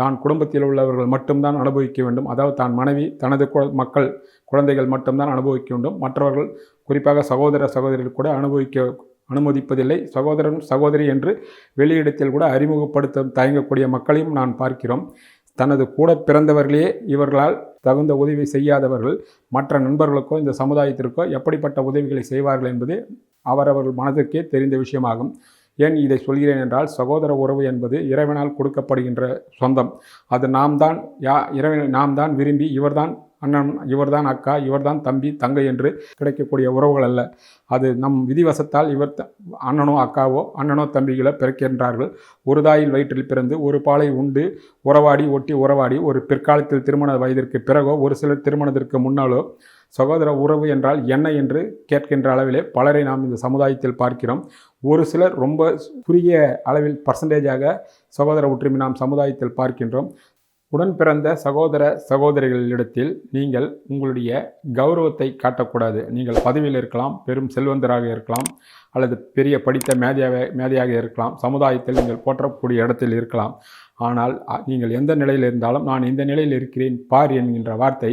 தான் குடும்பத்தில் உள்ளவர்கள் மட்டும்தான் அனுபவிக்க வேண்டும். அதாவது தான் மனைவி தனது மக்கள் குழந்தைகள் மட்டும்தான் அனுபவிக்க வேண்டும். மற்றவர்கள் குறிப்பாக சகோதர சகோதரிகள் கூட அனுபவிக்க அனுமதிப்பதில்லை. சகோதரன் சகோதரி என்று வெளியிடத்தில் கூட அறிமுகப்படுத்த தயங்கக்கூடிய மக்களையும் நான் பார்க்கிறோம். தனது கூட பிறந்தவர்களே இவர்களால் தகுந்த உதவி செய்யாதவர்கள் மற்ற நண்பர்களுக்கோ இந்த சமுதாயத்திற்கோ எப்படிப்பட்ட உதவிகளை செய்வார்கள் என்பது அவரவர்கள் மனதிற்கே தெரிந்த விஷயமாகும். ஏன் இதை சொல்கிறேன் என்றால் சகோதர உறவு என்பது இறைவனால் கொடுக்கப்படுகின்ற சொந்தம். அது நாம் தான் யா இறைவன் நாம் தான் விரும்பி இவர்தான் அண்ணன் இவர்தான் அக்கா இவர்தான் தம்பி தங்கை என்று கிடைக்கக்கூடிய உறவுகள் அல்ல. அது நம் விதிவசத்தால் இவர் அண்ணனோ அக்காவோ அண்ணனோ தம்பிகளோ பிறக்கின்றார்கள். ஒரு தாயில் வயிற்றில் பிறந்து ஒரு பாலை உண்டு உறவாடி ஒட்டி உறவாடி ஒரு பிற்காலத்தில் திருமண வயதிற்கு பிறகோ ஒரு சிலர் திருமணத்திற்கு முன்னாலோ சகோதர உறவு என்றால் என்ன என்று கேட்கின்ற அளவிலே பலரை நாம் இந்த சமுதாயத்தில் பார்க்கிறோம். ஒரு சிலர் ரொம்ப குறுகிய அளவில் பர்சன்டேஜாக சகோதர ஒற்றுமை நாம் சமுதாயத்தில் பார்க்கின்றோம். உடன் பிறந்த சகோதர சகோதரிகளிடத்தில் நீங்கள் உங்களுடைய கௌரவத்தை காட்டக்கூடாது. நீங்கள் பதவியில் இருக்கலாம் பெரும் செல்வந்தராக இருக்கலாம் அல்லது பெரிய படித்த மேதையாக மேதையாக இருக்கலாம். சமுதாயத்தில் நீங்கள் போற்றக்கூடிய இடத்தில் இருக்கலாம். ஆனால் நீங்கள் எந்த நிலையில் இருந்தாலும் நான் இந்த நிலையில் இருக்கிறேன் பார் என்கின்ற வார்த்தை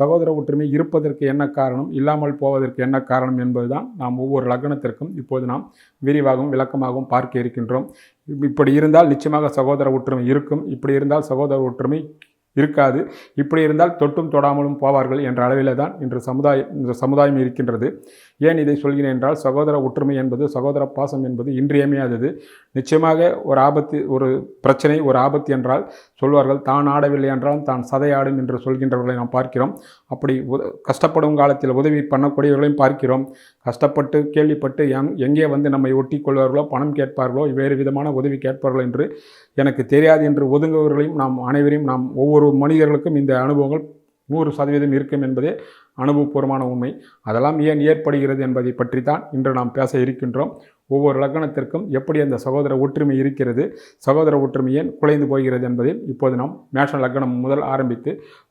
சகோதர ஒற்றுமை இருப்பதற்கு என்ன காரணம் இல்லாமல் போவதற்கு என்ன காரணம் என்பதுதான் நாம் ஒவ்வொரு லக்னத்திற்கும் இப்போது நாம் விரிவாகவும் விளக்கமாகவும் பார்க்க இருக்கின்றோம். இப்படி இருந்தால் நிச்சயமாக சகோதர ஒற்றுமை இருக்கும். இப்படி இருந்தால் சகோதர ஒற்றுமை இருக்காது. இப்படி இருந்தால் தொட்டும் தொடாமலும் போவார்கள் என்ற அளவில் தான் இன்று சமுதாயம் இந்த சமுதாயம் இருக்கின்றது. ஏன் இதை சொல்கிறேன் என்றால் சகோதர ஒற்றுமை என்பது சகோதர பாசம் என்பது இன்றியமையாதது. நிச்சயமாக ஒரு ஆபத்து ஒரு பிரச்சனை ஒரு ஆபத்து என்றால் சொல்வார்கள் தான் ஆடவில்லை என்றால் தான் சதையாடும் என்று சொல்கின்றவர்களை நாம் பார்க்கிறோம். அப்படி கஷ்டப்படும் காலத்தில் உதவி பண்ணக்கூடியவர்களையும் பார்க்கிறோம். கஷ்டப்பட்டு கேள்விப்பட்டு எங் எங்கே வந்து நம்மை ஒட்டி கொள்வார்களோ பணம் கேட்பார்களோ வேறு விதமான உதவி கேட்பார்களோ என்று எனக்கு தெரியாது என்று ஒதுங்குவவர்களையும் நாம் அனைவரையும் நாம் ஒவ்வொரு மனிதர்களுக்கும் இந்த அனுபவங்கள் நூறு சதவீதம் இருக்கும் என்பதே அனுபவபூர்வமான உண்மை. அதெல்லாம் ஏன் ஏற்படுகிறது என்பதை பற்றி தான் இன்று நாம் பேச இருக்கின்றோம். ஒவ்வொரு லக்னத்திற்கும் எப்படி அந்த சகோதர ஒற்றுமை இருக்கிறது? சகோதர ஒற்றுமை ஏன் குலைந்து போகிறது என்பதை இப்போது நாம் மேஷ லக்னம் முதல் ஆரம்பித்து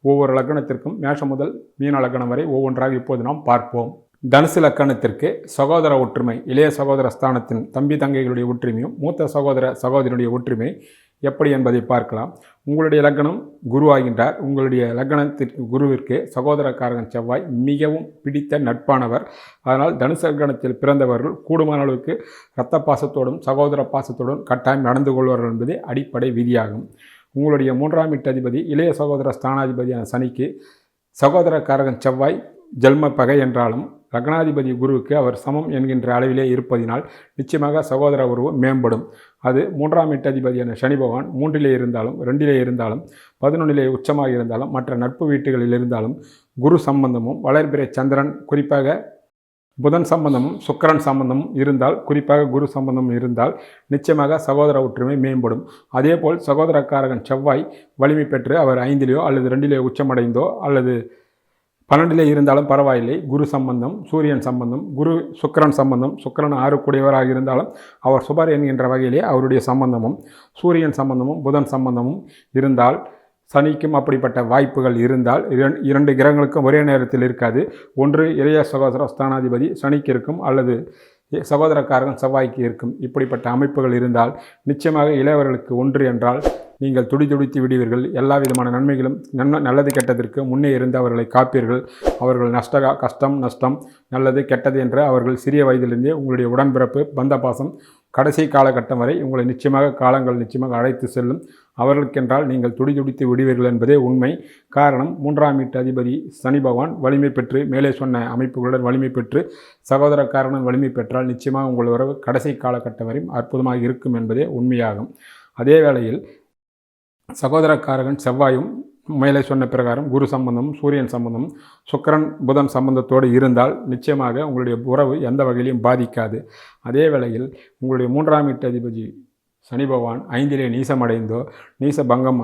ஒவ்வொரு லக்னத்திற்கும் மேஷம் முதல் மீன லக்னம் வரை ஒவ்வொன்றாக இப்போது நாம் பார்ப்போம். தனுசு லக்கணத்திற்கு சகோதர ஒற்றுமை இளைய சகோதர ஸ்தானத்தின் தம்பி தங்கைகளுடைய ஒற்றுமையும் மூத்த சகோதர சகோதரியுடைய ஒற்றுமை எப்படி என்பதை பார்க்கலாம். உங்களுடைய லக்னம் குரு ஆகின்றார் உங்களுடைய லக்னத்திற்கு குருவிற்கு சகோதரக்காரகன் செவ்வாய் மிகவும் பிடித்த நட்பானவர். அதனால் தனுசு லக்னத்தில் பிறந்தவர்கள் கூடுமான அளவுக்கு இரத்த பாசத்தோடும் சகோதர பாசத்தோடும் கட்டாயம் நடந்து கொள்வார்கள் என்பது அடிப்படை விதியாகும். உங்களுடைய மூன்றாம் வீட்டு அதிபதி இளைய சகோதர ஸ்தானாதிபதியான சனிக்கு சகோதரக்காரகன் செவ்வாய் ஜென்ம பகை என்றாலும் லக்னாதிபதி குருவுக்கு அவர் சமம் என்கின்ற அளவிலே இருப்பதினால் நிச்சயமாக சகோதர உறவு மேம்படும். அது மூன்றாம் எட்டதிபதியான சனி பகவான் மூன்றிலே இருந்தாலும் ரெண்டிலே இருந்தாலும் பதினொன்றிலே உச்சமாக இருந்தாலும் மற்ற நட்பு வீட்டுகளில் இருந்தாலும் குரு சம்பந்தமும் வளர்பிறை சந்திரன் குறிப்பாக புதன் சம்பந்தமும் சுக்கரன் சம்பந்தமும் இருந்தால் குறிப்பாக குரு சம்பந்தம் இருந்தால் நிச்சயமாக சகோதர ஒற்றுமை மேம்படும். அதேபோல் சகோதரக்காரகன் செவ்வாய் வலிமை பெற்று அவர் ஐந்திலேயோ அல்லது ரெண்டிலேயோ உச்சமடைந்தோ அல்லது பன்னெண்டிலே இருந்தாலும் பரவாயில்லை. குரு சம்பந்தம் சூரியன் சம்பந்தம் குரு சுக்கிரன் சம்பந்தம் சுக்கிரன் ஆறுக்குடையவராக இருந்தாலும் அவர் சுபர் என்கின்ற வகையிலே அவருடைய சம்பந்தமும் சூரியன் சம்பந்தமும் புதன் சம்பந்தமும் இருந்தால் சனிக்கும் அப்படிப்பட்ட வாய்ப்புகள் இருந்தால் இரண்- இரண்டு கிரகங்களுக்கும் ஒரே நேரத்தில் இருக்காது. ஒன்று இளைய சகோதர ஸ்தானாதிபதி சனிக்கு இருக்கும் அல்லது சகோதரக்காரன் செவ்வாய்க்கு இருக்கும். இப்படிப்பட்ட அமைப்புகள் இருந்தால் நிச்சயமாக இளையவர்களுக்கு ஒன்று என்றால் நீங்கள் துடி துடித்து விடுவீர்கள். எல்லா விதமான நன்மைகளும் நன்மை நல்லது கெட்டதற்கு முன்னே இருந்து அவர்களை காப்பீர்கள். அவர்கள் நஷ்ட கஷ்டம் நஷ்டம் நல்லது கெட்டது என்று அவர்கள் சிறிய வயதிலிருந்தே உங்களுடைய உடன்பிறப்பு பந்த பாசம் கடைசி காலகட்டம் வரை உங்களை நிச்சயமாக காலங்கள் நிச்சயமாக அழைத்து செல்லும். அவர்களுக்கென்றால் நீங்கள் துடி துடித்து விடுவீர்கள் என்பதே உண்மை. காரணம் மூன்றாம் வீட்டு அதிபதி சனி பகவான் வலிமை பெற்று மேலே சொன்ன அமைப்புகளுடன் வலிமை பெற்று சகோதரக்காரனும் வலிமை பெற்றால் நிச்சயமாக உங்கள் உறவு கடைசி காலகட்டம் வரையும் அற்புதமாக இருக்கும் என்பதே உண்மையாகும். அதே வேளையில் சகோதரக்காரகன் செவ்வாயும் மேலே சொன்ன பிரகாரம் குரு சம்பந்தம் சூரியன் சம்பந்தம் சுக்கிரன் புதன் சம்பந்தத்தோடு இருந்தால் நிச்சயமாக உங்களுடைய உறவு எந்த வகையிலையும் பாதிக்காது. அதே வேளையில் உங்களுடைய மூன்றாம் வீட்டு அதிபதி சனி பகவான் ஐந்திலே நீசமடைந்தோ நீச பங்கம்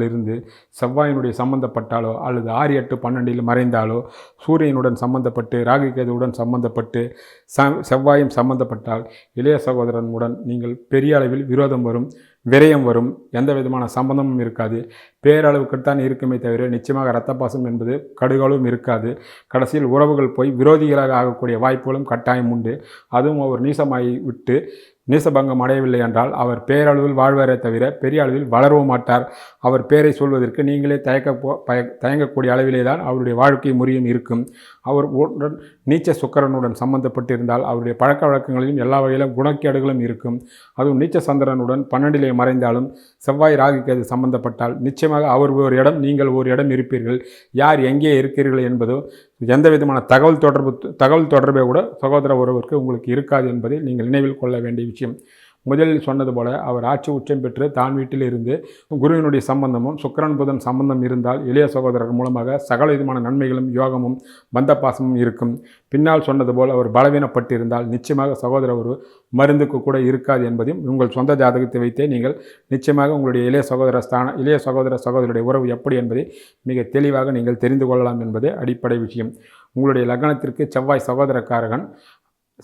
இருந்து செவ்வாயினுடைய சம்பந்தப்பட்டாலோ அல்லது ஆறு எட்டு பன்னெண்டில் மறைந்தாலோ சூரியனுடன் சம்பந்தப்பட்டு ராகு கேதுவுடன் சம்பந்தப்பட்டு ச செவ்வாயும் சம்பந்தப்பட்டால் இளைய சகோதரனுடன் நீங்கள் பெரிய அளவில் விரோதம் வரும். விரயம் வரும். எந்த விதமான சம்பந்தமும் இருக்காது. பேரளவுக்குத்தான் இருக்குமே தவிர நிச்சயமாக இரத்தப்பாசம் என்பது கடுகளவும் இருக்காது. கடைசியில் உறவுகள் போய் விரோதிகளாக ஆகக்கூடிய வாய்ப்புகளும் கட்டாயம் உண்டு. அதுவும் அவர் நீசமாகி விட்டு நேசபங்கம் அடையவில்லை என்றால் அவர் பேரளவில் வாழ்வாரே தவிர பெரிய அளவில் வளரவும் மாட்டார். அவர் பேரை சொல்வதற்கு நீங்களே தயக்க பய தயங்கக்கூடிய அளவிலே தான் அவருடைய வாழ்க்கை முறையும் இருக்கும். அவர் உடன் நீச்ச சுக்கரனுடன் சம்பந்தப்பட்டிருந்தால் அவருடைய பழக்க வழக்கங்களிலும் எல்லா வகையிலும் குணக்கேடுகளும் இருக்கும். அதுவும் நீச்ச சந்திரனுடன் பன்னெண்டிலே மறைந்தாலும் செவ்வாய் ராகுக்கு சம்பந்தப்பட்டால் நிச்சயமாக அவர் ஒரு இடம் நீங்கள் ஒரு இடம் இருப்பீர்கள். யார் எங்கே இருக்கிறீர்கள் என்பதோ எந்த விதமான தகவல் தொடர்பு தகவல் தொடர்பே கூட சகோதர உறவிற்கு உங்களுக்கு இருக்காது என்பதை நீங்கள் நினைவில் கொள்ள வேண்டிய விஷயம். முதலில் சொன்னது போல அவர் ஆட்சி உச்சம் பெற்று தான் வீட்டில் இருந்து குருவினுடைய சம்பந்தமும் சுக்கரன் புதன் சம்பந்தம் இருந்தால் இளைய சகோதரர் மூலமாக சகல விதமான நன்மைகளும் யோகமும் பந்த பாசமும் இருக்கும். பின்னால் சொன்னது போல் அவர் பலவீனப்பட்டிருந்தால் நிச்சயமாக சகோதர ஒரு மருந்துக்கு கூட இருக்காது என்பதையும் உங்கள் சொந்த ஜாதகத்தை வைத்தே நீங்கள் நிச்சயமாக உங்களுடைய இளைய சகோதர ஸ்தான இளைய சகோதர சகோதரருடைய உறவு எப்படி என்பதை மிக தெளிவாக நீங்கள் தெரிந்து கொள்ளலாம் என்பதே அடிப்படை விஷயம். உங்களுடைய லக்னத்திற்கு செவ்வாய் சகோதரக்காரகன்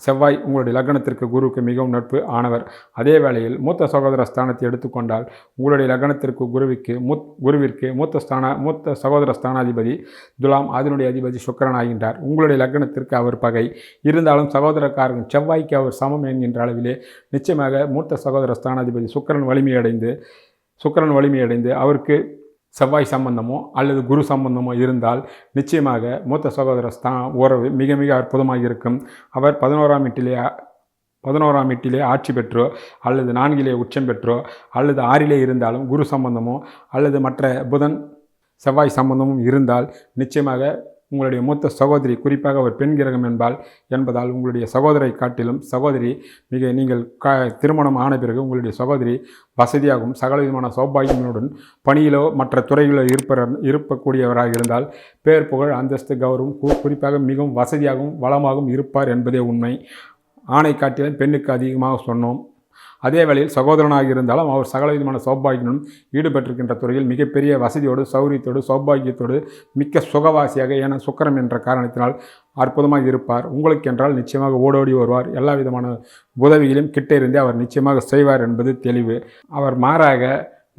செவ்வாய் உங்களுடைய லக்னத்திற்கு குருவுக்கு மிகவும் நட்பு ஆனவர். அதே வேளையில் மூத்த சகோதர ஸ்தானத்தை எடுத்துக்கொண்டால் உங்களுடைய லக்னத்திற்கு குருவிற்கு மூத் குருவிற்கு மூத்த ஸ்தான மூத்த சகோதர ஸ்தானாதிபதி துலாம் அதனுடைய அதிபதி சுக்கரன் ஆகின்றார். உங்களுடைய லக்னத்திற்கு அவர் பகை. இருந்தாலும் சகோதரக்காரன் செவ்வாய்க்கு அவர் சமம் என்கின்ற அளவிலே நிச்சயமாக மூத்த சகோதர ஸ்தானாதிபதி சுக்கரன் வலிமையடைந்து சுக்கரன் வலிமையடைந்து அவருக்கு செவ்வாய் சம்பந்தமோ அல்லது குரு சம்பந்தமோ இருந்தால் நிச்சயமாக மூத்த சகோதர தான் உறவு மிக மிக அற்புதமாக இருக்கும். அவர் பதினோராம் வீட்டிலே பதினோராம் எட்டிலே ஆட்சி பெற்றோ அல்லது நான்கிலே உச்சம் பெற்றோ அல்லது ஆறிலே இருந்தாலும் குரு சம்பந்தமோ அல்லது மற்ற புதன் செவ்வாய் சம்பந்தமும் இருந்தால் நிச்சயமாக உங்களுடைய மூத்த சகோதரி குறிப்பாக ஒரு பெண் கிரகம் என்பால் என்பதால் உங்களுடைய சகோதரை காட்டிலும் சகோதரி மிக நீங்கள் க திருமணம் ஆன பிறகு உங்களுடைய சகோதரி வசதியாகவும் சகல விதமான சௌபாகியங்களுடன் பணியிலோ மற்ற துறையிலோ இருப்ப இருப்பக்கூடியவராக இருந்தால் பேர் புகழ் அந்தஸ்து கௌரவம் குறிப்பாக மிகவும் வசதியாகவும் வளமாகவும் இருப்பார் என்பதே உண்மை. ஆணை காட்டிலும் பெண்ணுக்கு அதிகமாக சொன்னோம். அதே வேளையில் சகோதரனாக இருந்தாலும் அவர் சகல விதமான சௌபாகியனும் ஈடுபட்டிருக்கின்ற துறையில் மிகப்பெரிய வசதியோடு சௌரியத்தோடு சௌபாகியத்தோடு மிக்க சுகவாசியாக ஏன சுக்கரம் என்ற காரணத்தினால் அற்புதமாக இருப்பார். உங்களுக்கென்றால் நிச்சயமாக ஓடோடி வருவார். எல்லா விதமான உதவிகளையும் கிட்டே இருந்தே அவர் நிச்சயமாக செய்வார் என்பது தெளிவு. அவர் மாறாக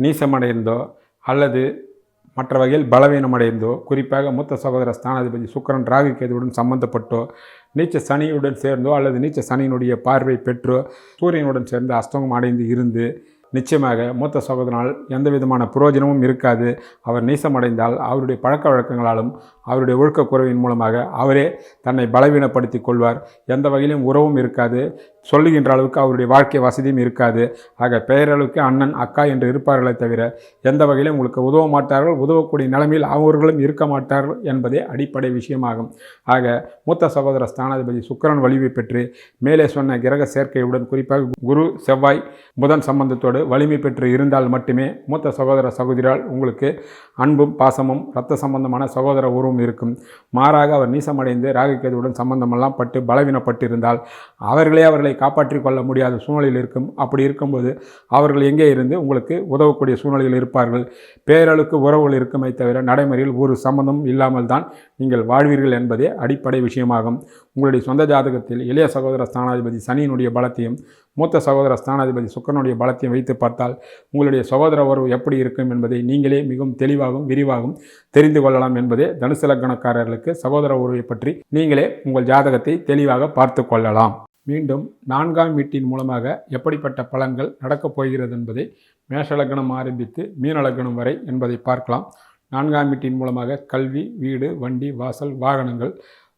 நீசமடைந்தோ அல்லது மற்ற வகையில் பலவீனமடைந்தோ குறிப்பாக மூத்த சகோதர ஸ்தானாதிபதி சுக்கரன் ராகு கேதுவுடன் சம்பந்தப்பட்டோ நீச்ச சனியுடன் சேர்ந்தோ அல்லது நீச்ச சனியினுடைய பார்வை பெற்றோ சூரியனுடன் சேர்ந்து அஸ்தங்கம் அடைந்து இருந்து நிச்சயமாக மூத்த சகோதரனால் எந்த விதமான பிரயோஜனமும் இருக்காது. அவர் நீசமடைந்தால் அவருடைய பழக்க வழக்கங்களாலும் அவருடைய ஒழுக்கக் குறைவின் மூலமாக அவரே தன்னை பலவீனப்படுத்திக் கொள்வார். எந்த வகையிலும் உறவும் இருக்காது. சொல்லுகின்ற அளவுக்கு அவருடைய வாழ்க்கை வசதியும் இருக்காது. ஆக பெயரளவுக்கு அண்ணன் அக்கா என்று இருப்பார்களே தவிர எந்த வகையிலும் உங்களுக்கு உதவ மாட்டார்கள். உதவக்கூடிய நிலைமையில் அவர்களும் இருக்க மாட்டார்கள் என்பதே அடிப்படை விஷயமாகும். ஆக மூத்த சகோதர ஸ்தானாதிபதி சுக்கிரன் வலிமை பெற்று மேலே சொன்ன கிரக சேர்க்கையுடன் குறிப்பாக குரு செவ்வாய் புதன் சம்பந்தத்தோடு வலிமை பெற்று இருந்தால் மட்டுமே மூத்த சகோதர சகோதரால் உங்களுக்கு அன்பும் பாசமும் இரத்த சம்பந்தமான சகோதர உருவம் இருக்கும். மாறாக அவர் நீசமடைந்து ராகுகேதுவுடன் சம்பந்தமெல்லாம் பட்டு பலவீனப்பட்டிருந்தால் அவர்களே அவர்களை காப்பாற்றிக் கொள்ள முடியாத சூழ்நிலையில் இருக்கும். அப்படி இருக்கும்போது அவர்கள் எங்கே இருந்து உங்களுக்கு உதவக்கூடிய சூழ்நிலையில் இருப்பார்கள்? பேரளுக்கு உறவுகள் இருக்குமே தவிர நடைமுறையில் ஒரு சம்பந்தம் இல்லாமல் தான் நீங்கள் வாழ்வீர்கள் என்பதே அடிப்படை விஷயமாகும். உங்களுடைய சொந்த ஜாதகத்தில் இளைய சகோதர ஸ்தானாதிபதி சனியினுடைய பலத்தையும் மூத்த சகோதர ஸ்தானாதிபதி சுக்கரனுடைய பலத்தையும் வைத்து பார்த்தால் உங்களுடைய சகோதர உறவு எப்படி இருக்கும் என்பதை நீங்களே மிகவும் தெளிவாகவும் விரிவாகவும் தெரிந்து கொள்ளலாம் என்பதே தனுசு லக்கணக்காரர்களுக்கு சகோதர உறவை பற்றி நீங்களே உங்கள் ஜாதகத்தை தெளிவாக பார்த்து கொள்ளலாம். மீண்டும் நான்காம் வீட்டின் மூலமாக எப்படிப்பட்ட பலன்கள் நடக்கப் போகிறது என்பதை மேஷலக்கணம் ஆரம்பித்து மீனலக்கணம் வரை என்பதை பார்க்கலாம். நான்காம் வீட்டின் மூலமாக கல்வி வீடு வண்டி வாசல் வாகனங்கள்